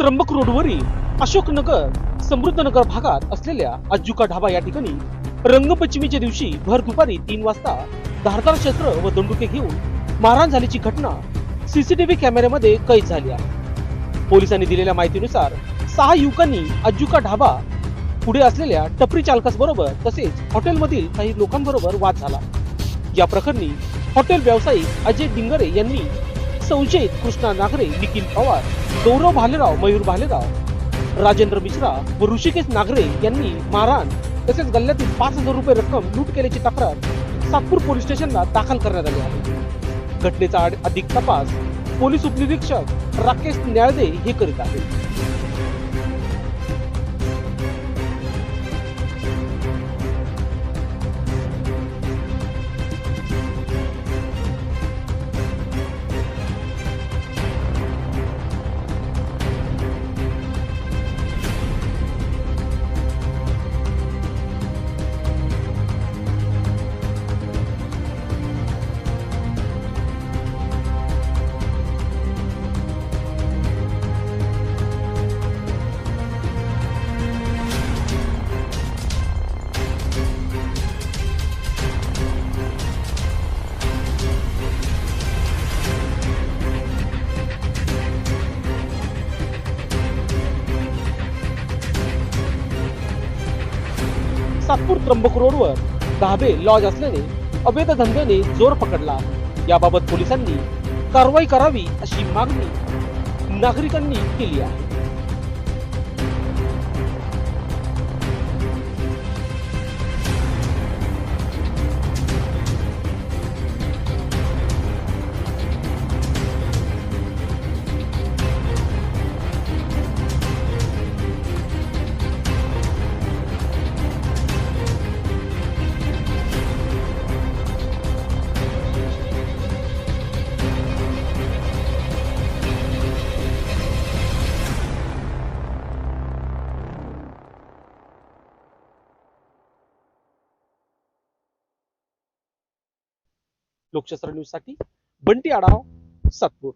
त्र्यंबक रोडवरील अशोकनगर समृद्धनगर भागात असलेल्या अज्जुका ढाबा या ठिकाणी रंगपंचमीच्या दिवशी भर दुपारी तीन वाजता धारदार शस्त्र व दंडुके घेऊन मारहाण झाल्याची घटना सीसीटीव्ही कॅमेऱ्यामध्ये कैद झाली आहे. पोलिसांनी दिलेल्या माहितीनुसार सहा युवकांनी अज्जुका ढाबा पुढे असलेल्या टपरी चालकासबरोबर तसेच हॉटेलमधील काही लोकांबरोबर वाद झाला. या प्रकरणी हॉटेल व्यावसायिक अजय डिंगरे यांनी संशयित कृष्णा नागरे निखिल पवार गौरव भालेराव मयूर भालेराव राजेंद्र मिश्रा व ऋषिकेश नागरे यांनी मारहाण तसेच गल्ल्यातील पाच हजार रुपये रक्कम लूट केल्याची तक्रार सातपूर पोलीस स्टेशनला दाखल करण्यात आली आहे. घटनेचा अधिक तपास पोलीस उपनिरीक्षक राकेश न्याळदे हे करीत आहेत. सातपूर त्र्यंबक रोडवर धाबे लॉज असल्याने अवैध धंद्याने जोर पकडला. याबाबत पोलिसांनी कारवाई करावी अशी मागणी नागरिकांनी केली आहे. लोकशास्त्र न्यूजसाठी बंटी आढाव सातपूर.